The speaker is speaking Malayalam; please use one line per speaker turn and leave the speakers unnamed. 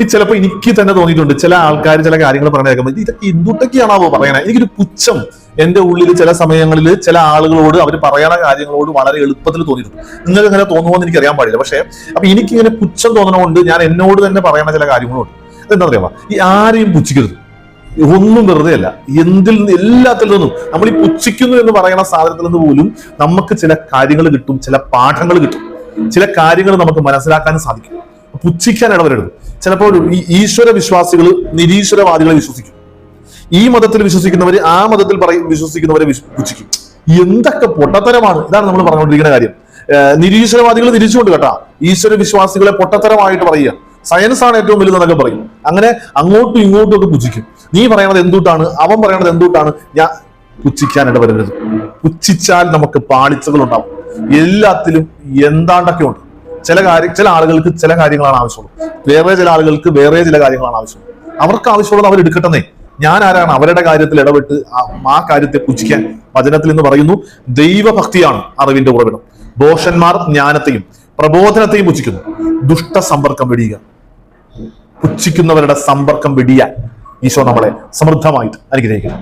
ഈ ചിലപ്പോ എനിക്ക് തന്നെ തോന്നിയിട്ടുണ്ട്. ചില ആൾക്കാർ ചില കാര്യങ്ങൾ പറഞ്ഞു കേൾക്കുമ്പോൾ ഇതൊക്കെ എന്തുട്ടൊക്കെയാണാവോ പറയണേ? എനിക്കൊരു പുച്ഛം. എന്റെ ഉള്ളിൽ ചില സമയങ്ങളിൽ ചില ആളുകളോട് അവർ പറയണ കാര്യങ്ങളോട് വളരെ എളുപ്പത്തിൽ തോന്നിയിട്ടുണ്ട്. നിങ്ങൾക്ക് ഇങ്ങനെ തോന്നുമോന്ന് എനിക്ക് അറിയാൻ പാടില്ല. പക്ഷേ അപ്പൊ എനിക്കിങ്ങനെ പുച്ഛം തോന്നണമുണ്ട് ഞാൻ എന്നോട് തന്നെ പറയണ ചില കാര്യങ്ങളുണ്ട്. എന്താ അറിയാമോ ഈ ആരെയും പുച്ഛിക്കരുത്. ഒന്നും വെറുതെ അല്ല. എന്തിൽ നിന്ന് എല്ലാത്തിൽ നിന്നും നമ്മൾ ഈ പുച്ഛിക്കുന്നു എന്ന് പറയുന്ന സാധനത്തിൽ നിന്ന് പോലും നമുക്ക് ചില കാര്യങ്ങൾ കിട്ടും ചില പാഠങ്ങൾ കിട്ടും. ചില കാര്യങ്ങൾ നമുക്ക് മനസ്സിലാക്കാനും സാധിക്കും. പുച്ഛിക്കാൻ ഇടവരരുത് ചിലപ്പോൾ ഈശ്വര വിശ്വാസികൾ നിരീശ്വരവാദികളെ വിശ്വസിക്കും. ഈ മതത്തിൽ വിശ്വസിക്കുന്നവര് ആ മതത്തിൽ പറയും വിശ്വസിക്കുന്നവരെ വിശ്- പുച്ഛിക്കും. എന്തൊക്കെ പൊട്ടത്തരമാണ്. ഇതാണ് നമ്മൾ പറഞ്ഞുകൊണ്ടിരിക്കുന്ന കാര്യം. നിരീശ്വരവാദികൾ തിരിച്ചുകൊണ്ട് കേട്ടാ. ഈശ്വര വിശ്വാസികളെ പൊട്ടത്തരമായിട്ട് പറയുക. സയൻസ് ആണ് ഏറ്റവും വലുതെന്നൊക്കെ പറയും. അങ്ങനെ അങ്ങോട്ടും ഇങ്ങോട്ടും ഒക്കെ പുച്ഛിക്കും. നീ പറയണത് എന്തുട്ടാണ്? അവൻ പറയണത് എന്തുട്ടാണ്? ഞാൻ പുച്ഛിക്കാൻ ഇടവരരുത് പുച്ഛിച്ചാൽ നമുക്ക് പാളിച്ചകൾ ഉണ്ടാവും എല്ലാത്തിലും എന്താണ്ടൊക്കെ ഉണ്ട് ചില കാര്യം ചില ആളുകൾക്ക് ചില കാര്യങ്ങളാണ് ആവശ്യമുള്ളത്. വേറെ ചില ആളുകൾക്ക് വേറെ ചില കാര്യങ്ങളാണ് ആവശ്യമുള്ളത്. അവർക്ക് ആവശ്യമുള്ളത് അവർ എടുക്കട്ടെന്നേ. ഞാൻ ആരാണ്? അവരുടെ കാര്യത്തിൽ ഇടപെട്ട് ആ- ആ കാര്യത്തെ പുച്ഛിക്കാൻ വചനത്തിൽ എന്ന് പറയുന്നു ദൈവഭക്തിയാണ് അറിവിന്റെ ഉറവിടം. ദോഷന്മാർ ജ്ഞാനത്തെയും പ്രബോധനത്തെയും പുച്ഛിക്കുന്നു. ദുഷ്ട സമ്പർക്കം വെടിയുക. പുച്ഛിക്കുന്നവരുടെ സമ്പർക്കം വെടിയാൻ ഈശോ നമ്മളെ സമൃദ്ധമായിട്ട് അനുഗ്രഹിക്കുന്നു